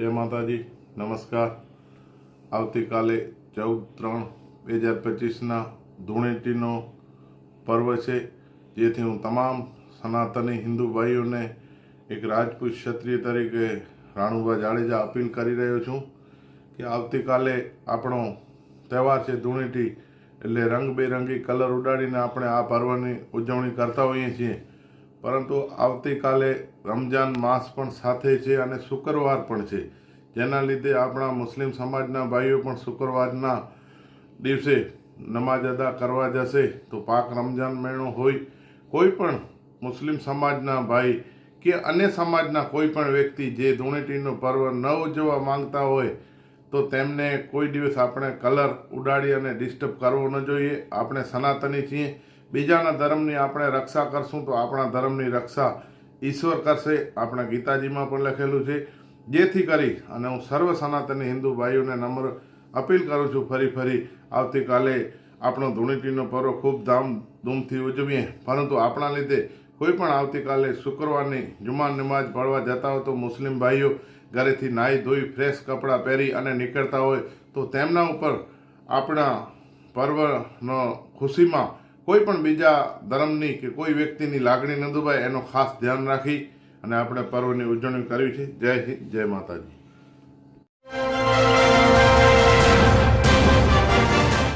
જય માતાજી, નમસ્કાર. આવતીકાલે ચૌદ ત્રણ બે હજાર પચીસના ધૂળેટીનો પર્વ છે, જેથી હું તમામ સનાતની હિન્દુ ભાઈઓને એક રાજપૂત ક્ષત્રિય તરીકે રાણુભા જાડેજા અપીલ કરી રહ્યો છું કે આવતીકાલે આપણો તહેવાર છે ધૂળેટી એટલે રંગબેરંગી કલર ઉડાડીને આપણે આ પર્વની ઉજવણી કરતા હોઈએ છીએ. પરંતુ આવતીકાલે રમજાન માસ પણ સાથે છે અને શુક્રવાર પણ છે. જેના લીધે આપણા મુસ્લિમ સમાજના ભાઈઓ પણ શુક્રવારના દિવસે નમાજ અદા કરવા જશે. તો પાક રમજાન મેળો હોય, કોઈ પણ મુસ્લિમ સમાજના ભાઈ કે અન્ય સમાજના કોઈ પણ વ્યક્તિ જે ધૂળેટીનો પર્વ ન ઉજવવા માંગતા હોય, તો તેમને કોઈ દિવસ આપણે કલર ઉડાડી અને ડિસ્ટર્બ કરવો ન જોઈએ. આપણે સનાતની છીએ. બીજાના ધર્મની આપણે રક્ષા કરશું તો આપણા ધર્મની રક્ષા ઈશ્વર કરશે. આપણા ગીતાજીમાં પણ લખેલું છે, જેથી કરી અને હું સર્વ સનાતની હિન્દુ ભાઈઓને નમ્ર અપીલ કરું છું, ફરી ફરી આવતીકાલે આપણો ધૂળેટીનો પર્વ ખૂબ ધામધૂમથી ઉજવીએ. પરંતુ આપણા લીધે કોઈ પણ આવતીકાલે શુક્રવારની જુમા નમાજ પઢવા જતા હોય તો મુસ્લિમ ભાઈઓ ઘરેથી નાહી ધોઈ ફ્રેશ કપડાં પહેરી અને નીકળતા હોય તો તેમના ઉપર આપણા પર્વનો ખુશીમાં કોઈ પણ બીજા ધર્મની કે કોઈ વ્યક્તિની લાગણી ન દુભાય, એનો ખાસ ધ્યાન રાખી અને આપણે પર્વની ઉજવણી કરવી છે. જય હિન્દ, જય માતાજી.